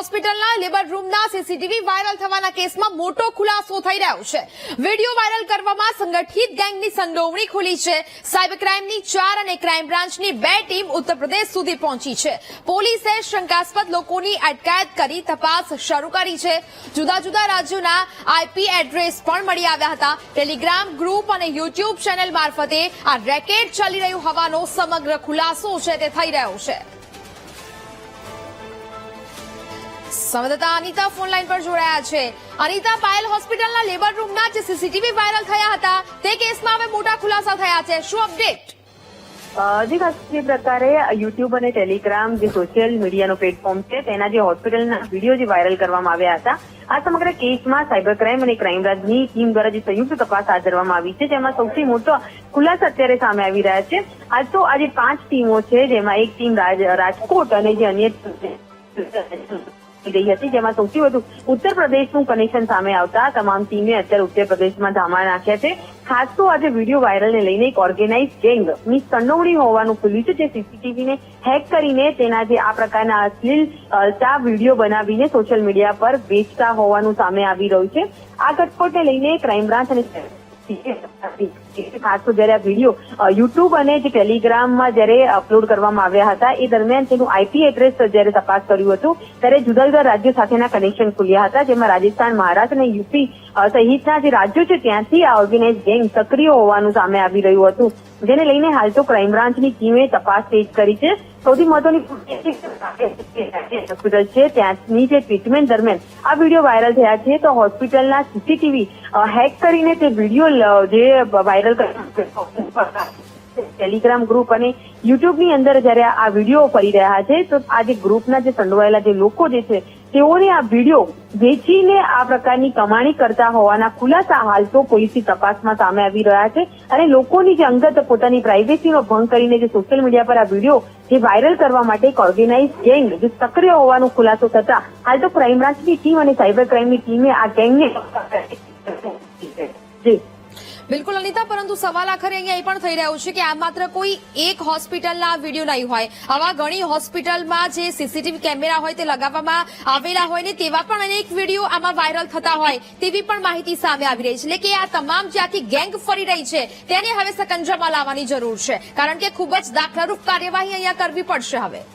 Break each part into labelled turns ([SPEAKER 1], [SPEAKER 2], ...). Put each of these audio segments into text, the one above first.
[SPEAKER 1] હોસ્પિટલના લેબર રૂમના CCTV viral થવાના કેસમાં મોટો ખુલાસો થઈ રહ્યો છે. વીડિયો વાયરલ કરવામાં સંગઠિત ગેંગની સંડોવણી ખુલી છે. સાયબર ક્રાઇમની ચાર અને ક્રાઇમ બ્રાન્ચની બે ટીમ ઉત્તર પ્રદેશ સુધી પહોંચી છે. પોલીસે શંકાસ્પદ લોકોની અટકાયત કરી તપાસ શરૂ કરી છે. જુદા જુદા રાજ્યોના આઈપી એડ્રેસ પણ મળી આવ્યા હતા. ટેલિગ્રામ ગ્રુપ અને યુટ્યુબ ચેનલ મારફતે આ રેકેટ ચાલી રહ્યું હોવાનો સમગ્ર ખુલાસો છે તે થઈ રહ્યો છે. સંવાદદાતા અનિતા ફોન લાઈન પર જોડાયા છે. અનિતા, પાયલ હોસ્પિટલના લેબર રૂમના જે સીસીટીવી વાયરલ થયા હતા, તે કેસમાં હવે મોટા ખુલાસા થયા છે. શું અપડેટ
[SPEAKER 2] જે, ખાસ જે પ્રકારે યુટ્યુબ અને ટેલિગ્રામ જે સોશિયલ મીડિયાનો પ્લેટફોર્મ છે, તેના જે હોસ્પિટલના વીડિયો જે વાયરલ કરવામાં આવ્યા હતા, આ સમગ્ર કેસમાં સાયબર ક્રાઇમ અને ક્રાઇમ બ્રાન્ચની ટીમ દ્વારા જે સંયુક્ત તપાસ હાથ ધરવામાં આવી છે, જેમાં સૌથી મોટો ખુલાસા અત્યારે સામે આવી રહ્યા છે. આજ તો આજે પાંચ ટીમો છે, જેમાં એક ટીમ રાજ- રાજકોટ અને જે અન્ય ગઈ હતી. જેમાં સૌથી વધુ ઉત્તર પ્રદેશનું કનેક્શન સામે આવતા તમામ ટીમે અત્યારે ઉત્તર પ્રદેશમાં ધામા નાખ્યા છે. ખાસ તો આજે વીડિયો વાયરલને લઈને એક ઓર્ગેનાઇઝ ગેંગની સંડોવણી હોવાનું ખુલ્યું છે. જે સીસીટીવી ને હેક કરીને તેના જે આ પ્રકારના અશ્લીલ અલતા વીડિયો બનાવીને સોશિયલ મીડિયા પર વેચતા હોવાનું સામે આવી રહ્યું છે. આ ઘટસ્ફોટને લઈને ક્રાઇમ બ્રાન્ચ અને ખાસ તો જયારે આ વીડિયો યુટ્યુબ અને જે ટેલિગ્રામમાં જયારે અપલોડ કરવામાં આવ્યા હતા, એ દરમિયાન તેનું આઈપી એડ્રેસ જયારે તપાસ કર્યું હતું, ત્યારે જુદા જુદા રાજ્યો સાથેના કનેક્શન ખુલ્યા હતા, જેમાં રાજસ્થાન, મહારાષ્ટ્ર અને યુપી સહિતના જે રાજ્યો છે, ત્યાંથી આ ઓર્ગેનાઇઝ ગેંગ સક્રિય હોવાનું સામે આવી રહ્યું હતું. જેને લઈને હાલ તો ક્રાઇમ બ્રાન્ચની ટીમે તપાસ તેજ કરી છે. સૌથી મહત્વની હોસ્પિટલ છે ત્યાંની જે ટ્રીટમેન્ટ દરમિયાન આ વીડિયો વાયરલ થયા છે, તો હોસ્પિટલના સીસીટીવી હેક કરીને તે વીડિયો જે વાયરલ ટેલિગ્રામ ગ્રુપ અને યુટ્યુબની અંદર જયારે આ વીડિયો ફરી રહ્યા છે, તો આ જે ગ્રુપના જે સંડોવાયેલા જે લોકો જે છે તેઓને આ વીડિયો વેચીને આ પ્રકારની કમાણી કરતા હોવાના ખુલાસા હાલ તો પોલીસની તપાસમાં સામે આવી રહ્યા છે અને લોકોની જે અંગત પોતાની પ્રાઇવેસીનો ભંગ કરીને જે સોશિયલ મીડિયા પર આ વીડિયો જે વાયરલ કરવા માટે એક ઓર્ગેનાઇઝ ગેંગ જે સક્રિય હોવાનો ખુલાસો થતા હાલ તો ક્રાઇમ બ્રાન્ચની ટીમ અને સાયબર ક્રાઇમની ટીમે આ ગેંગને જી.
[SPEAKER 1] બિલકુલ અનિતા, પરંતુ સવાલ આખરે અહીંયા એ પણ થઈ રહ્યો છે કે આ માત્ર કોઈ એક હોસ્પિટલના વીડિયો નહીં હોય. આવા ઘણી હોસ્પિટલમાં જે સીસીટીવી કેમેરા હોય તે લગાવવામાં આવેલા હોય ને તેવા પણ અનેક વીડિયો આમાં વાયરલ થતા હોય તેવી પણ માહિતી સામે આવી રહી છે. એટલે કે આ તમામ જે આખી ગેંગ ફરી રહી છે તેને હવે સકંજામાં લાવવાની જરૂર છે. કારણ કે ખૂબ જ દાખલારૂપ કાર્યવાહી અહીંયા કરવી પડશે હવે.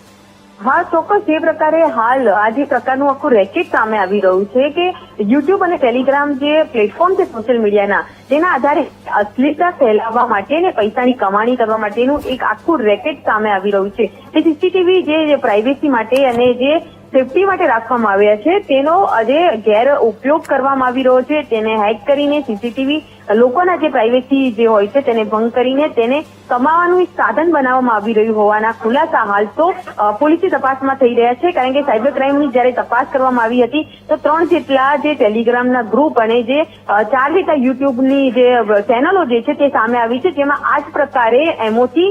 [SPEAKER 2] હા, ચોક્કસ, જે પ્રકારે હાલ આ જે પ્રકારનું આખું રેકેટ સામે આવી રહ્યું છે કે યુટ્યુબ અને ટેલિગ્રામ જે પ્લેટફોર્મ છે સોશિયલ મીડિયાના તેના આધારે અશ્લીલતા ફેલાવવા માટે ને પૈસાની કમાણી કરવા માટેનું એક આખું રેકેટ સામે આવી રહ્યું છે. તે સીસીટીવી જે પ્રાઇવેસી માટે અને જે સેફટી માટે રાખવામાં આવ્યા છે, તેનો જે ગેર ઉપયોગ કરવામાં આવી રહ્યો છે. તેને હેક કરીને સીસીટીવી લોકોના જે પ્રાઇવેસી જે હોય છે તેને ભંગ કરીને તેને કમાવાનું એક સાધન બનાવવામાં આવી રહ્યું હોવાના ખુલાસા હાલ તો પોલીસની તપાસમાં થઈ રહ્યા છે. કારણ કે સાયબર ક્રાઇમની જ્યારે તપાસ કરવામાં આવી હતી, તો ત્રણ જેટલા જે ટેલિગ્રામના ગ્રુપ અને જે ચાર જેટલા યુટ્યુબની જે ચેનલો જે છે તે સામે આવી છે. જેમાં આ જ પ્રકારે એમઓથી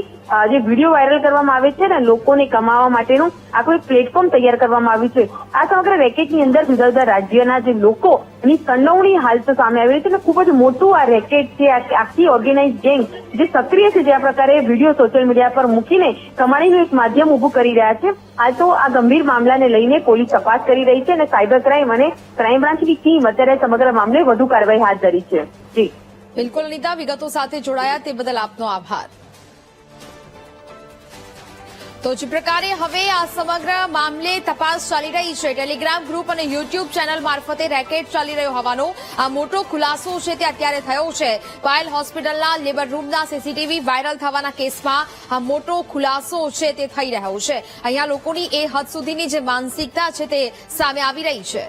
[SPEAKER 2] જે વીડિયો વાયરલ કરવામાં આવે છે ને લોકોને કમાવા માટેનું આખું એક પ્લેટફોર્મ તૈયાર કરવામાં આવ્યું છે. આ સમગ્ર રેકેટની અંદર જુદા જુદા રાજ્યના જે લોકોની સંડોવણી હાલ તો સામે આવી રહી છે. અને ખૂબ જ મોટું આ રેકેટ છે આખી ઓર્ગેનાઇઝ ગેંગ જે સક્રિય છે જે આ પ્રકારે વીડિયો સોશિયલ મીડિયા પર મૂકીને કમાણીનું એક માધ્યમ ઉભું કરી રહ્યા છે. હાલ તો આ ગંભીર મામલાને લઈને પોલીસ તપાસ કરી રહી છે અને સાયબર ક્રાઇમ અને ક્રાઇમ બ્રાન્ચની ટીમ અત્યારે સમગ્ર મામલે વધુ કાર્યવાહી હાથ ધરી છે. જી.
[SPEAKER 1] બિલકુલ અનિતા વિગતો સાથે જોડાયા તે બદલ આપનો આભાર. તો જે પ્રકારે હવે આ સમગ્ર મામલે તપાસ ચાલી રહી છે. ટેલિગ્રામ ગ્રુપ અને યુટ્યુબ ચેનલ મારફતે રેકેટ ચાલી રહ્યો હોવાનો આ મોટો ખુલાસો છે તે અત્યારે થયો છે. પાયલ હોસ્પિટલના લેબર રૂમના સીસીટીવી વાયરલ થવાના કેસમાં આ મોટો ખુલાસો છે તે થઈ રહ્યો છે. અહીંયા લોકોની એ હદ સુધીની જે માનસિકતા છે તે સામે આવી રહી છે.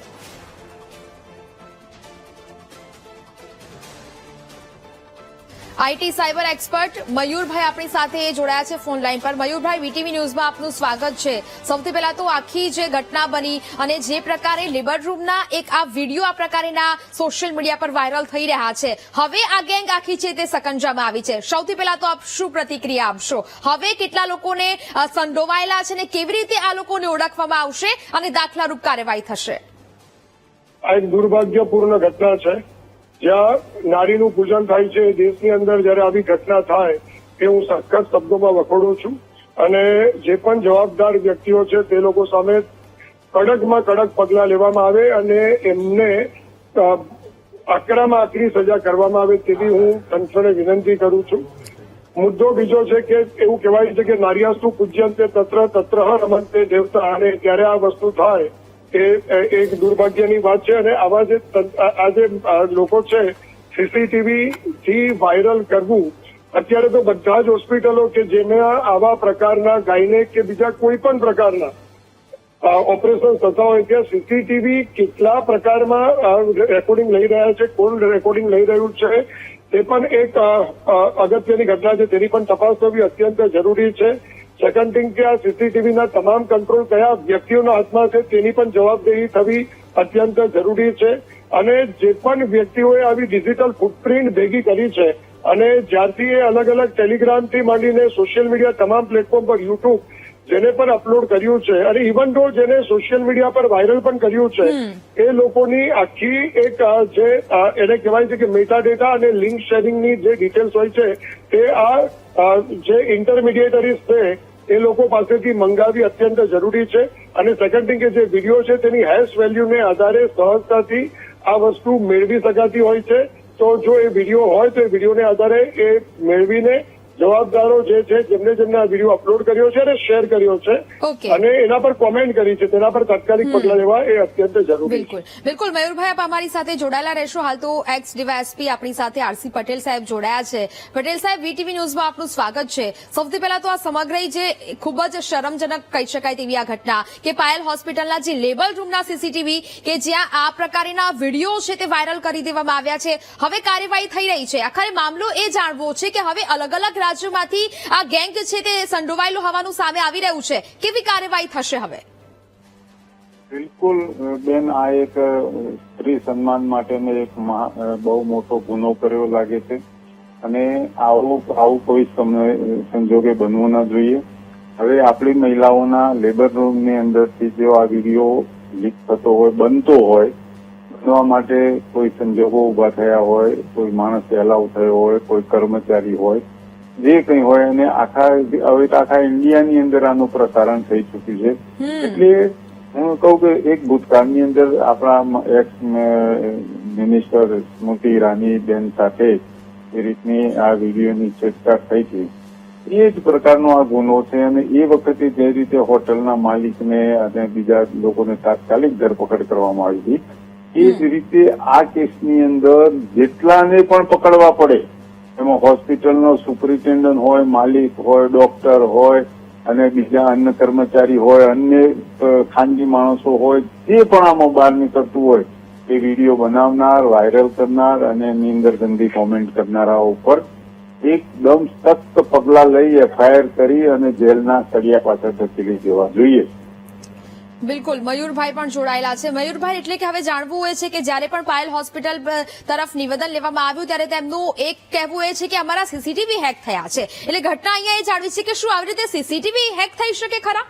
[SPEAKER 1] આઈટી સાયબર એક્સપર્ટ મયુરભાઈ આપણી સાથે જોડાયા છે ફોન લાઈન પર. મયુરભાઈ, વીટીવી ન્યૂઝમાં આપનું સ્વાગત છે. સૌથી પહેલા તો આખી જે ઘટના બની અને જે પ્રકારે લેબર રૂમના એક આ વીડિયો આ પ્રકારેના સોશિયલ મીડિયા પર વાયરલ થઈ રહ્યા છે. હવે આ ગેંગ આખી છે તે સકંજામાં આવી છે. સૌથી પહેલા તો આપ શું પ્રતિક્રિયા આપશો? હવે કેટલા લોકોને સંડોવાયેલા છે ને કેવી રીતે આ લોકોને ઓળખવામાં આવશે અને દાખલારૂપ કાર્યવાહી થશે?
[SPEAKER 3] આ એક દુર્ભાગ્યપૂર્ણ ઘટના છે. જ્યાં નારીનું પૂજન થાય છે, દેશની અંદર જ્યારે આવી ઘટના થાય, એ હું સખત શબ્દોમાં વખોડું છું. અને જે પણ જવાબદાર વ્યક્તિઓ છે, તે લોકો સામે કડકમાં કડક પગલાં લેવામાં આવે અને એમને આકરામાં આકરી સજા કરવામાં આવે તેવી હું તંત્રને વિનંતી કરું છું. મુદ્દો બીજો છે કે એવું કહેવાય છે કે નારિયાસ્તુ પૂજ્યંતે તત્ર તત્ર રમંતે દેવતા અને ત્યારે આ વસ્તુ થાય એ એક દુર્ભાગ્યની વાત છે અને આવા જે આ જે લોકો છે સીસીટીવી થી વાયરલ કરવું, અત્યારે તો બધા જ હોસ્પિટલો કે જેને આવા પ્રકારના ગાયનેક કે બીજા કોઈ પણ પ્રકારના ઓપરેશન થતા હોય ત્યાં સીસીટીવી કેટલા પ્રકારમાં રેકોર્ડિંગ લઈ રહ્યા છે, કોણ રેકોર્ડિંગ લઈ રહ્યું છે, તે પણ એક અગત્યની ઘટના છે, તેની પણ તપાસ થવી અત્યંત જરૂરી છે. સેકન્ડ થિંગ કે આ સીસીટીવીના તમામ કંટ્રોલ કયા વ્યક્તિઓના હાથમાં છે તેની પણ જવાબદેહી થવી અત્યંત જરૂરી છે. અને જે પણ વ્યક્તિઓએ આવી ડિજિટલ ફૂટપ્રિન્ટ ભેગી કરી છે અને જ્યારથી એ અલગ અલગ ટેલિગ્રામથી માંડીને સોશિયલ મીડિયા તમામ પ્લેટફોર્મ પર યુટ્યુબ જેને પણ અપલોડ કર્યું છે અને ઇવન તો જેને સોશિયલ મીડિયા પર વાયરલ પણ કર્યું છે એ લોકોની આખી એક જે એને કહેવાય છે કે મેટા ડેટા અને લિંક શેરિંગની જે ડિટેલ્સ હોય છે તે આ જે ઇન્ટરમીડિયેટરીઝ છે એ લોકો પાસેથી મંગાવી અત્યંત જરૂરી છે. અને સેકન્ડ થિંગ કે જે વીડિયો છે તેની હેશ વેલ્યુને આધારે સહજતાથી આ વસ્તુ મેળવી શકાતી હોય છે. તો જો એ વીડિયો હોય તો એ વિડીયોને આધારે એ મેળવીને જવાબદારો જે છે જેમને જેમને આ વીડિયો અપલોડ કર્યો છે અને શેર કર્યો છે અને એના પર કોમેન્ટ કરી છે તેના પર તાત્કાલિક પગલાં લેવા એ અત્યંત જરૂરી
[SPEAKER 1] બિલકુલ. બિલકુલ મયુરભાઈ આપ અમારી સાથે જોડાયેલા રહેશો. હાલ તો એક્સ ડીવાયએસપી આપણી સાથે આરસી પટેલ સાહેબ જોડાયા છે. પટેલ સાહેબ વીટીવી ન્યૂઝમાં આપનું સ્વાગત છે. સૌથી પહેલા તો આ સમગ્ર જે ખૂબ જ શરમજનક કહી શકાય તેવી આ ઘટના કે પાયલ હોસ્પિટલના જે લેબલ રૂમના સીસીટીવી કે જ્યાં આ પ્રકારના વીડિયો છે તે વાયરલ કરી દેવામાં આવ્યા છે. હવે કાર્યવાહી થઈ રહી છે. આખરે મામલો એ જાણવો છે કે હવે અલગ અલગ રાજ્યોમાંથી આ ગેંગ છે તે સંડોવાયેલું હોવાનું સામે આવી રહ્યું છે. કેવી કાર્યવાહી થશે હવે?
[SPEAKER 4] બિલકુલ, બેન, આ એક સ્ત્રી સન્માન માટેનો એક બહુ મોટો ગુનો કર્યો લાગે છે. અને આવું આવું કોઈ સંજોગે બનવું ન જોઈએ. હવે આપણી મહિલાઓના લેબર રૂમની અંદરથી જો આ વીડિયો લીક થતો હોય, બનતો હોય, બનવા માટે કોઈ સંજોગો ઊભા થયા હોય, કોઈ માણસ એલાવ થયો હોય, કોઈ કર્મચારી હોય જે કંઈ હોય અને આખા હવે તો આખા ઇન્ડિયાની અંદર આનું પ્રસારણ થઈ ચૂક્યું છે. એટલે હું કહું કે એક ભૂતકાળની અંદર આપણા એક્સ મિનિસ્ટર સ્મૃતિ ઈરાની બેન સાથે એ રીતની આ વિડીયોની ચર્ચા થઈ હતી એ જ પ્રકારનો આ ગુનો છે અને એ વખતે જે રીતે હોટલના માલિકને અને બીજા લોકોને તાત્કાલિક ધરપકડ કરવામાં આવી હતી એ જ રીતે આ કેસની અંદર જેટલાને પણ પકડવા પડે એમાં હોસ્પિટલનો સુપરિન્ટેન્ડન્ટ હોય, માલિક હોય, ડોક્ટર હોય, અને બીજા અન્ય કર્મચારી હોય, અન્ય ખાનગી માણસો હોય, જે પણ આમાં બહાર નીકળતું હોય, એ વીડિયો બનાવનાર, વાયરલ કરનાર અને એની અંદર ગંદી કોમેન્ટ કરનારા ઉપર એકદમ સખ્ત પગલાં લઈ એફઆઈઆર કરી અને જેલના સળિયા પાછળ ધકેલી દેવા જોઈએ.
[SPEAKER 1] બિલકુલ. મયુરભાઈ પણ જોડાયેલા છે. મયુરભાઈ, એટલે કે હવે જાણવું એ છે કે જ્યારે પણ પાયલ હોસ્પિટલ તરફ નિવેદન લેવામાં આવ્યું ત્યારે તેમનું એક કહેવું એ છે કે અમારા સીસીટીવી હેક થયા છે. એટલે ઘટના અહીંયા એ જાણવી છે કે શું આવી રીતે સીસીટીવી હેક થઈ શકે ખરા?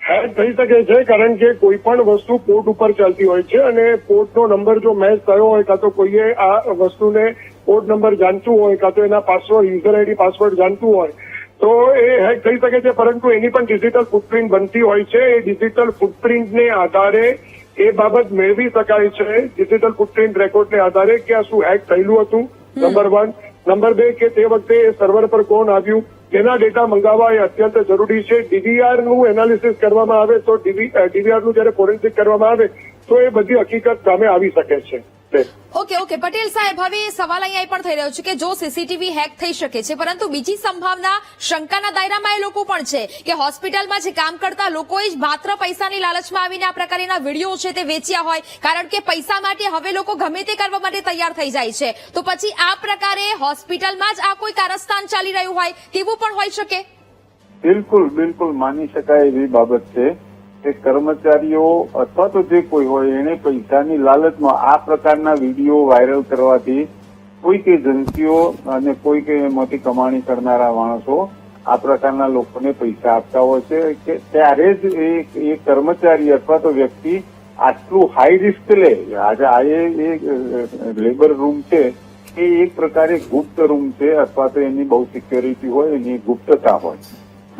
[SPEAKER 3] હેક થઈ શકે છે, કારણ કે કોઈ પણ વસ્તુ પોર્ટ ઉપર ચાલતી હોય છે અને પોર્ટનો નંબર જો મેચ થયો હોય કાં તો કોઈએ આ વસ્તુને કોર્ટ નંબર જાણતું હોય, કાં તો એના પાસવર્ડ, યુઝર આઈડી, પાસવર્ડ જાણતું હોય તો એ હેક થઈ શકે છે પરંતુ એની પણ ડિજિટલ ફૂટપ્રિન્ટ બનતી હોય છે. એ ડિજિટલ ફૂટપ્રિન્ટને આધારે એ બાબત મેળવી શકાય છે. ડિજિટલ ફૂટપ્રિન્ટ રેકોર્ડને આધારે કે આ શું હેક થયેલું હતું. નંબર વન નંબર બે કે તે વખતે એ સર્વર પર કોણ આવ્યું? તેના ડેટા મંગાવવા એ અત્યંત જરૂરી છે. ડીવીઆરનું એનાલિસિસ કરવામાં આવે તો ડીવીઆરનું જયારે ફોરેન્સિક કરવામાં આવે તો એ બધી હકીકત સામે આવી શકે છે.
[SPEAKER 1] ઓકે ઓકે, પટેલ સાહેબ, હવે સવાલ અહીંયા પણ થઈ રહ્યો છે કે જો સીસીટીવી હેક થઈ શકે છે, પરંતુ બીજી સંભાવના શંકાના દાયરામાં એ લોકો પણ છે કે હોસ્પિટલમાં જે કામ કરતા લોકોએ જ માત્ર પૈસાની લાલચમાં આવીને આ પ્રકારના વીડિયો છે તે વેચ્યા હોય, કારણ કે પૈસા માટે હવે લોકો ગમે તે કરવા માટે તૈયાર થઈ જાય છે. તો પછી આ પ્રકારે હોસ્પિટલમાં જ આ કોઈ કારસ્તાન ચાલી રહ્યું હોય, તેવું પણ હોઈ શકે?
[SPEAKER 4] બિલકુલ બિલકુલ માની શકાય એવી બાબત છે. કે કર્મચારીઓ અથવા તો જે કોઈ હોય, એને પૈસાની લાલચમાં આ પ્રકારના વીડિયો વાયરલ કરવાથી કોઈક એજન્સીઓ અને કોઈક એમાંથી કમાણી કરનારા માણસો આ પ્રકારના લોકોને પૈસા આપતા હોય છે. કે ત્યારે જ એ કર્મચારી અથવા તો વ્યક્તિ આટલું હાઈ રિસ્ક લે. આજે આ એ લેબર રૂમ છે એ એક પ્રકારે ગુપ્ત રૂમ છે અથવા તો એની બહુ સિક્યોરિટી હોય, એની ગુપ્તતા હોય.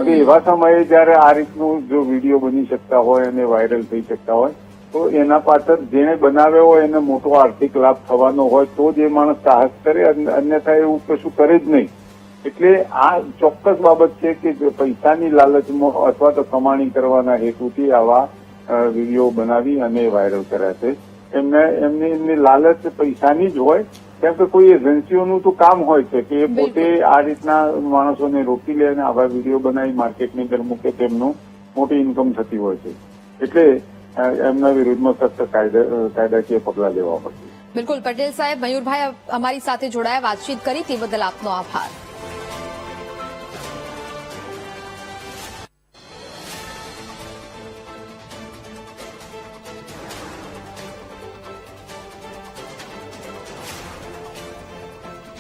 [SPEAKER 4] હવે એવા સમયે જયારે આ રીતનું જો વીડિયો બની શકતા હોય અને વાયરલ થઈ શકતા હોય, તો એના પાછળ જેને બનાવ્યો હોય એને મોટો આર્થિક લાભ થવાનો હોય, તો જ એ માણસ સાહસ કરે અન્ય- અન્યથા એવું કશું કરે જ નહીં. એટલે આ ચોક્કસ બાબત છે કે પૈસાની લાલચમાં અથવા તો કમાણી કરવાના હેતુથી આવા વીડિયો બનાવી અને વાયરલ કર્યા છે. એમને, એમની એમની લાલચ પૈસાની જ હોય કેમ કે કોઈ એજન્સીઓનું તો કામ હોય છે કે એ પોતે આ રીતના માણસોને રોકી લે અને આવા વીડિયો બનાવી માર્કેટની અંદર મૂકે તેમનું મોટી ઇન્કમ થતી હોય છે. એટલે એમના વિરુદ્ધમાં સખ્ત કાયદા કાયદાકીય પગલાં લેવા પડશે.
[SPEAKER 1] બિલકુલ. પટેલ સાહેબ મયુરભાઈ અમારી સાથે જોડાયા વાતચીત કરી તે બદલ આપનો આભાર.